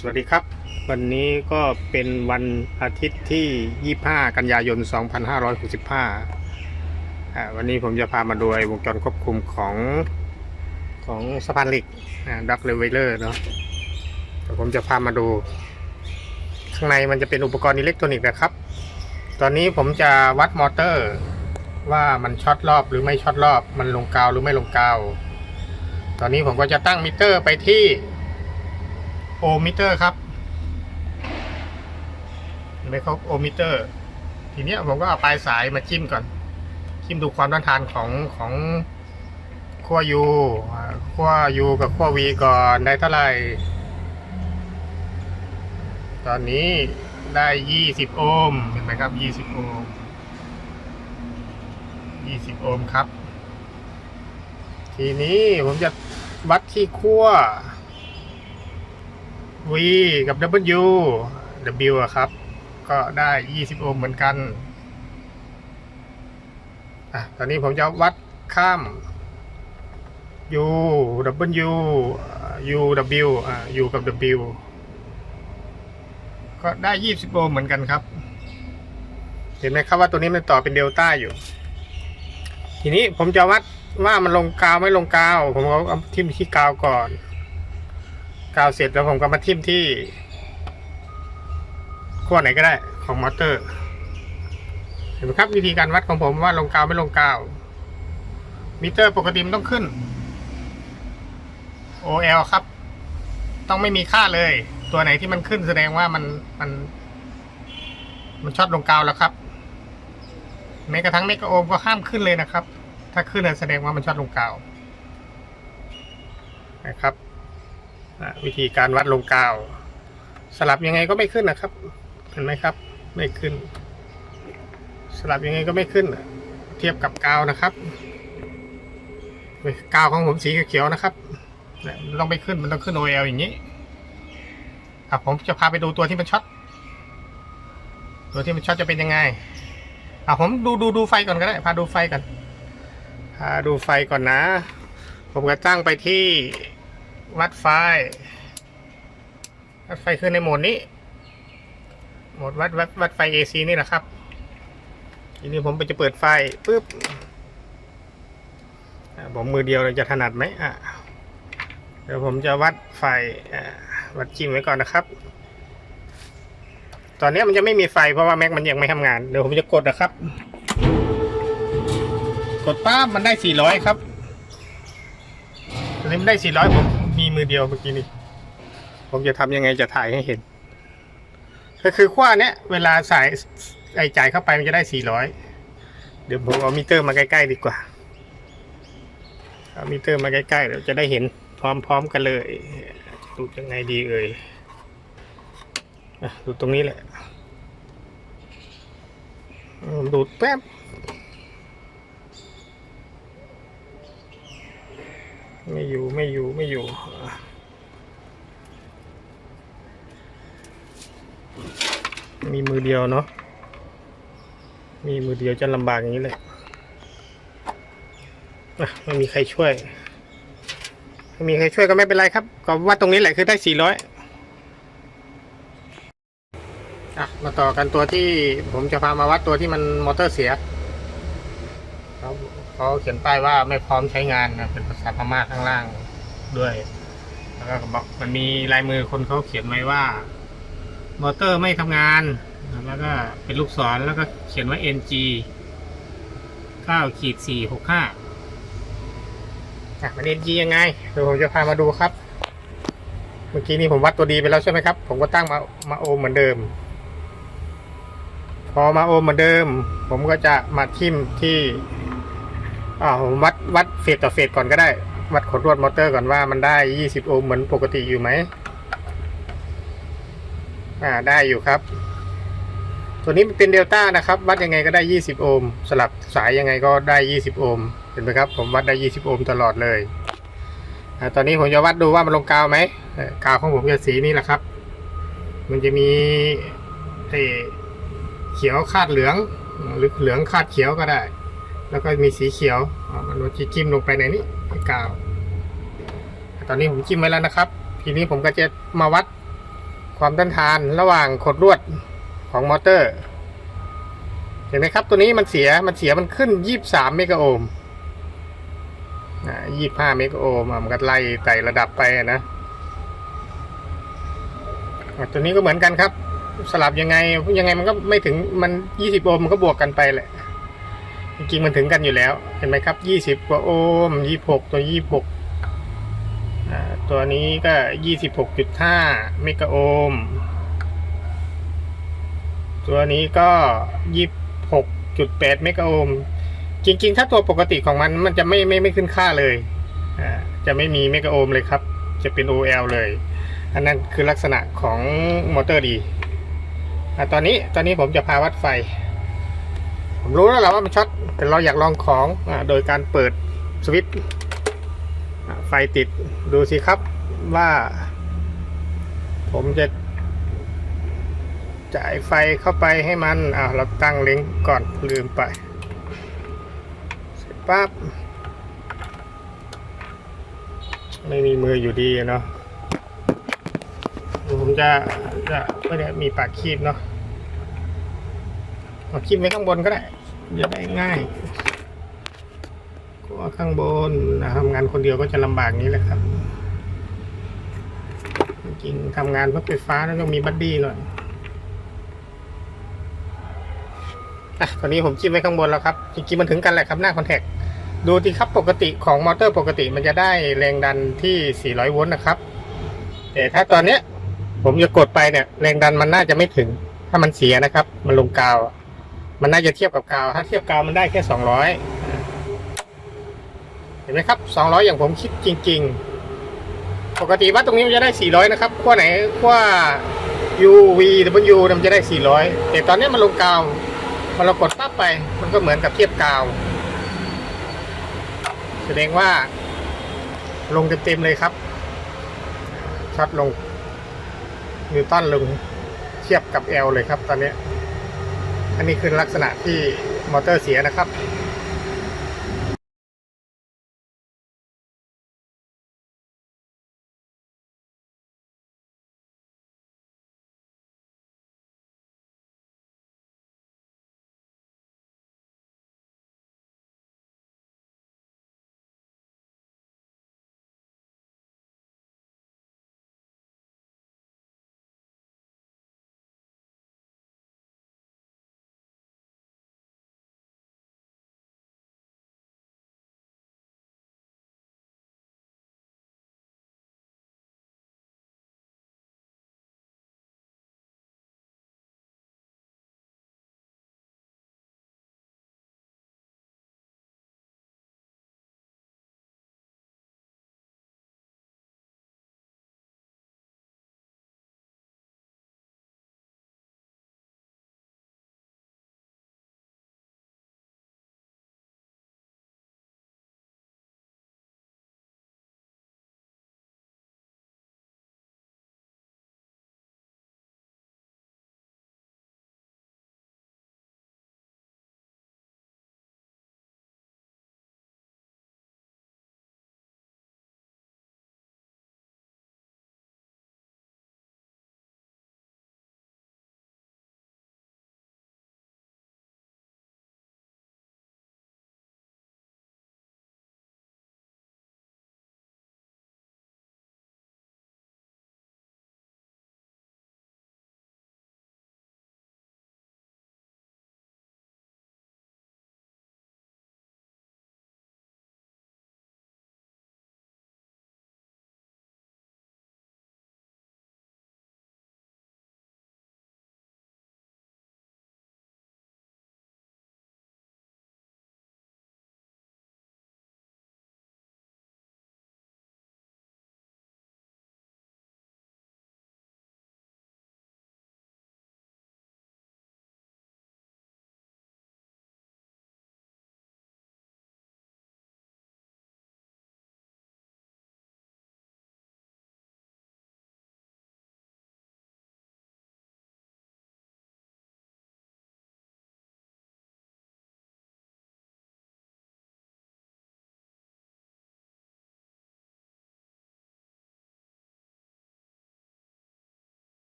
สวัสดีครับ วันนี้ก็เป็นวันอาทิตย์ที่ 25 กันยายน 2565 วันนี้ผมจะพามาดูไอ้วงจรควบคุมของของสะพานเหล็กดักเลเวลเลอร์เนาะผมจะพามาดู ข้างในมันจะเป็นอุปกรณ์อิเล็กทรอนิกส์นะครับ ตอนนี้ผมจะวัดมอเตอร์ ว่ามันช็อตรอบหรือไม่ช็อตรอบ มันลงกาวหรือไม่ลงกาว ตอนนี้ผมก็จะตั้งมิเตอร์ไปที่ โอห์มมิเตอร์ครับเห็นไหมครับโอห์มมิเตอร์ ทีนี้ผมก็เอาปลายสายมาจิ้มก่อน จิ้มดูความต้านทานของของขั้วยูอ่าขั้วยูกับขั้ววีก่อนได้เท่าไหร่ ตอนนี้ได้ 20 โอห์มเห็นไหมครับ 20 โอห์ม20 โอห์มครับ ทีนี้ผมจะวัดที่ขั้ว V กับ W W อะครับ ก็ได้ 20 โอห์มเหมือนกันอะตอนนี้ผมจะวัดข้าม U W U W อ่า U กับ W ก็ได้ 20 โอห์มเหมือนกันครับ เห็นไหมครับว่าตัวนี้มันต่อเป็นเดลต้าอยู่ ทีนี้ผมจะวัดว่ามันลงกาวไม่ลงกาว ผมเอาเอาทิ่มที่กาวก่อน กาวเสร็จแล้วผมก็มาทิ่มที่ขั้วไหนก็ได้ของมอเตอร์ เห็นไหมครับวิธีการวัดของผมว่าลงกาวไม่ลงกาว มิเตอร์ปกติมันต้องขึ้น OL ครับ ต้องไม่มีค่าเลย ตัวไหนที่มันขึ้นแสดงว่ามันมัน มันช็อตลงกาวแล้วครับแม้กระทั่งเมกะโอมก็ห้ามขึ้นเลยนะครับ ถ้าขึ้นแสดงว่ามันช็อตลงกาวนะครับ อะวิธีการวัดลงกาว สลับยังไงก็ไม่ขึ้นนะครับ เห็นไหมครับ ไม่ขึ้น สลับยังไงก็ไม่ขึ้น เทียบกับกาวนะครับกาวของผมสีเขียวนะครับมันต้องไม่ขึ้นมันต้องขึ้น OL อย่างนี้อะผมจะพาไปดูตัวที่มันช็อตตัวที่มันช็อตจะเป็นยังไงอะผมดูดูดูไฟก่อนก็ได้พาดูไฟก่อนพาดูไฟก่อนนะ ผมก็ตั้งไปที่ วัดไฟ วัดไฟคือในโหมดนี้ โหมดวัดวัดวัดไฟ AC นี่แหละครับ ทีนี้ผมไปจะเปิดไฟปุ๊บผมมือเดียวเราจะถนัดไหมอะเดี๋ยวผมจะวัดไฟวัดจิ้มไว้ก่อนนะครับ ตอนนี้มันจะไม่มีไฟเพราะว่าแม็กมันยังไม่ทำงาน เดี๋ยวผมจะกดนะครับ กดปั๊บมันได้ 400 ครับตอนนี้มันได้ 400 ผม มีมือเดียวเมื่อกี้นี้ ผมจะทำยังไงจะถ่ายให้เห็น ก็คือขั้วเนี้ยเวลาสายไอจ่ายเข้าไปมันจะได้400เดี๋ยวผมเอามิเตอร์มาใกล้ๆดีกว่า เอามิเตอร์มาใกล้ๆเดี๋ยวจะได้เห็นพร้อมๆกันเลยดูยังไงดีเอ่ยดูตรงนี้แหละดูแป๊บ ไม่อยู่ไม่อยู่ไม่อยู่มีมือเดียวเนาะ มีมือเดียวจะลำบากอย่างนี้เลยไม่มีใครช่วย ไม่มีใครช่วยก็ไม่เป็นไรครับ ก็ว่าตรงนี้แหละคือได้สี่ร้อยอะ มาต่อกันตัวที่ผมจะพามาวัดตัวที่มันมอเตอร์เสียเขา เขาเขียนป้ายว่าไม่พร้อมใช้งานนะเป็นภาษาพม่าข้างล่างด้วย แล้วก็บอกมันมีลายมือคนเขาเขียนไว้ว่ามอเตอร์ไม่ทำงาน แล้วก็เป็นลูกศรแล้วก็เขียนว่า NG 9ขีด4 6 5อะมัน NG ยังไงเดี๋ยวผมจะพามาดูครับ เมื่อกี้นี้ผมวัดตัวดีไปแล้วใช่ไหมครับ ผมก็ตั้งมามาโอมเหมือนเดิม พอมาโอมเหมือนเดิม ผมก็จะมาทิมที่ อ่าผมวัดวัดเฟสต่อเฟสก่อนก็ได้ วัดขดรวดมอเตอร์ก่อนว่ามันได้ 20 โอห์มเหมือนปกติอยู่ไหมอ่าได้อยู่ครับ ตัวนี้มันเป็นเดลต้านะครับ วัดยังไงก็ได้ 20 โอห์มสลับสายยังไงก็ได้ 20 โอห์มเห็นไหมครับ ผมวัดได้ 20 โอห์มตลอดเลยอ่าตอนนี้ผมจะวัดดูว่ามันลงกาวไหมกาวของผมจะสีนี้แหละครับ มันจะมีเขียวคาดเหลืองหรือเหลืองคาดเขียวก็ได้ แล้วก็มีสีเขียวอ่ามันจะจิ้มลงไปในนี้ในกาว ตอนนี้ผมจิ้มไว้แล้วนะครับ ทีนี้ผมก็จะมาวัดความต้านทานระหว่างขดลวดของมอเตอร์ เห็นไหมครับ ตัวนี้มันเสียมันเสียมันขึ้นยี่สามเมกะโอห์มยี่ห้าเมกะโอห์มมันก็ไล่ไต่ระดับไปนะตัวนี้ก็เหมือนกันครับ สลับยังไงยังไงมันก็ไม่ถึงมันยี่สิบโอห์มมันก็บวกกันไปแหละ จริงๆมันถึงกันอยู่แล้ว เห็นไหมครับยี่สิบกว่าโอห์มยี่หกตัวยี่หกตัวนี้ก็ยี่สิบหกจุดห้าเมกะโอห์มตัวนี้ก็ยี่หกจุดแปดเมกะโอห์มจริง ๆ ถ้าตัวปกติของมันมันจะไม่ไม่ไม่ขึ้นค่าเลยจะไม่มีเมกะโอห์มเลยครับ จะเป็น OL เลย อันนั้นคือลักษณะของมอเตอร์ดีอตอนนี้ตอนนี้ผมจะพาวัดไฟ ผมรู้แล้วแหละว่ามันช็อตแต่เราอยากลองของอ่าโดยการเปิดสวิตช์ไฟติดดูสิครับว่า ผมจะ จ่ายไฟเข้าไปให้มันอ่าเราตั้งเล็งก่อนลืมไปเสร็จปั๊บไม่มีมืออยู่ดีเนาะผมจะจะไม่ได้มีปากคีบเนาะ เอาคีบไว้ข้างบนก็ได้จะได้ง่ายก็ว่าข้างบนนะทำงานคนเดียวก็จะลำบากนี้แหละครับจริงๆทำงานรถไฟฟ้าแล้วต้องมีบัดดี้หน่อยอะตอนนี้ผมจิ้มไว้ข้างบนแล้วครับจริงๆมันถึงกันแหละครับหน้าคอนแทคดูที่ครับปกติของมอเตอร์ปกติมันจะได้แรงดันที่ 400 โวลต์นะครับ แต่ถ้าตอนเนี้ย ผมจะกดไปเนี่ย แรงดันมันน่าจะไม่ถึง ถ้ามันเสียนะครับ มันลงกาวอะ มันน่าจะเทียบกับกาว ถ้าเทียบกาวมันได้แค่200เห็นไหมครับ200อยอย่างผมคิดจริง ๆ ปกติวัดตรงนี้มันจะได้400นะครับขั้วไหนขั้ว U V W มันจะได้400แต่ตอนนี้มันลงกาวพอเรากดปั๊บไป มันก็เหมือนกับเทียบกาว แสดงว่า ลงเต็มๆเลยครับช็อตลงนิวตันลงเทียบกับ L เลยครับตอนนี้ อันนี้คือลักษณะที่มอเตอร์เสียนะครับ